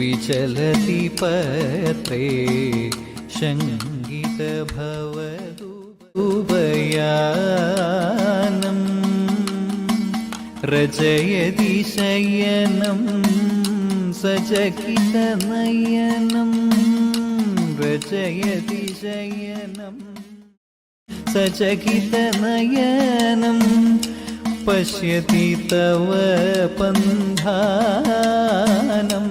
विचलति पत्रे शङ्गितभवतु उभयानम् रचयति शयनं सचकितनयनं रचयति शयनं सचकितनयनं पश्यति तव पन्धानम्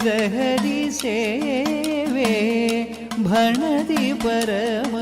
से सेवे भणति परम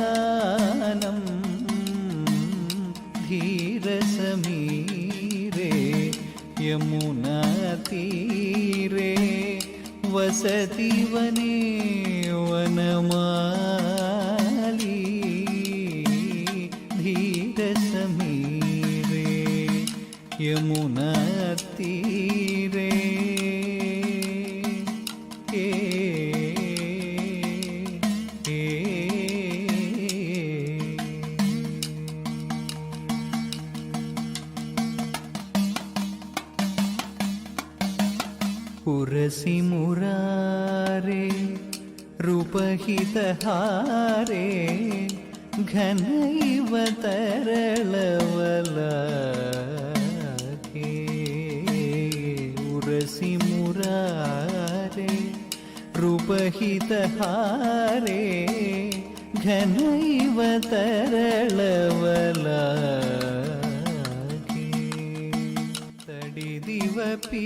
यमुना तीरे वसति वने वनमा පුරසිමුරාරේ රුපහිතහාරේ ಘನೈವತರಳವಲಕೇ ಉರಸಿಮುರಾರೇ ರುಪಹಿತಹಾರೇ ಘನೈವತರಳವಲಕೇ ತಡಿದಿವ ಪೀ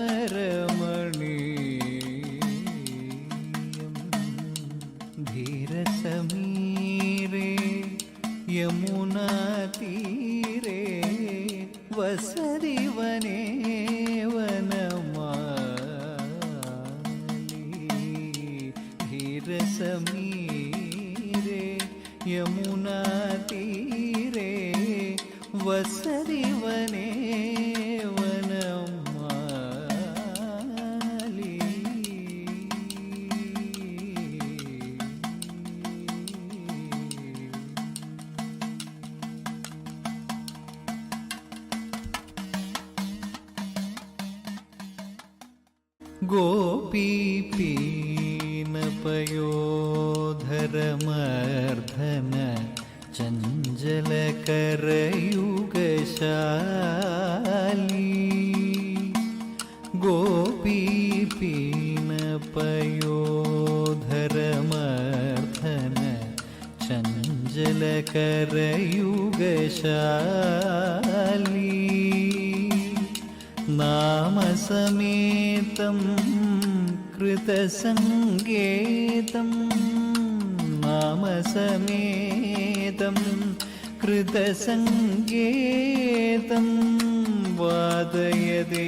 was വീണപയോധരമർദ്ധന ചഞ്ചലകരയുഗശാലി നാമസമേതം कृतसङ्गेतं नामसमेतं कृतसङ्गेतं वादयदे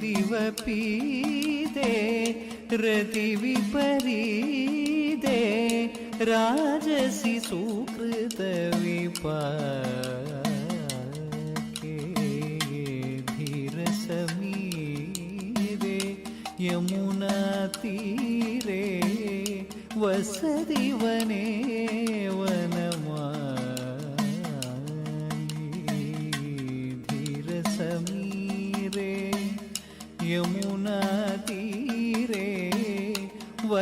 दिवपीदे रतिविपरीदे राजसि सुकृतविपाके धीरसमीरे यमुनातीरे वसदिवने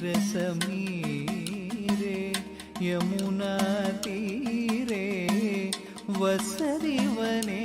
वीर समीरे यमुना तीरे वसरी वने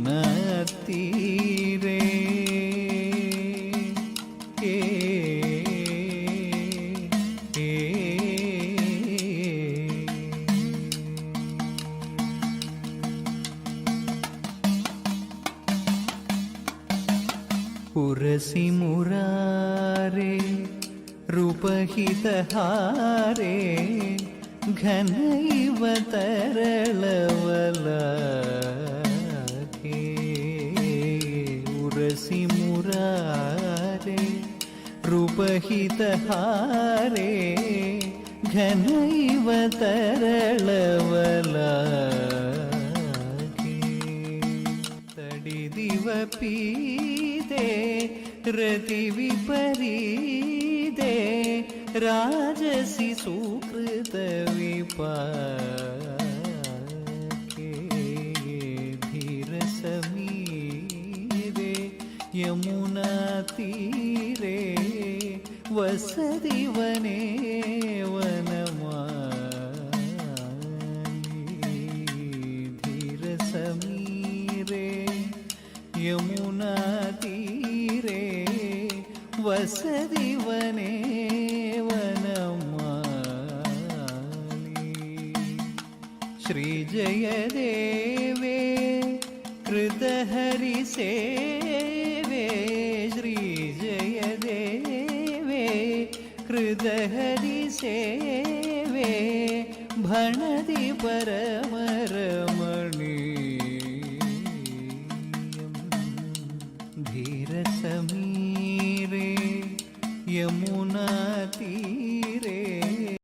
ಮಂದಹಾರೇ ಘನೈವ ತರಳವಲ ತಡಿದಿವ ಪೀದೆ ರತಿ ವಿಪರೀದೆ ರಾಜಸಿ ಸುಕೃತ ವಿಪೇ ಧೀರ ಸಮೀರೆ ಯಮುನತೀ வசதி வனேவனமார சமீரே யமுனா தீரே வசதி வனேவனமாலி ஸ்ரீ ஜயதேவே கிருதஹரி சே से सेवे भणति परम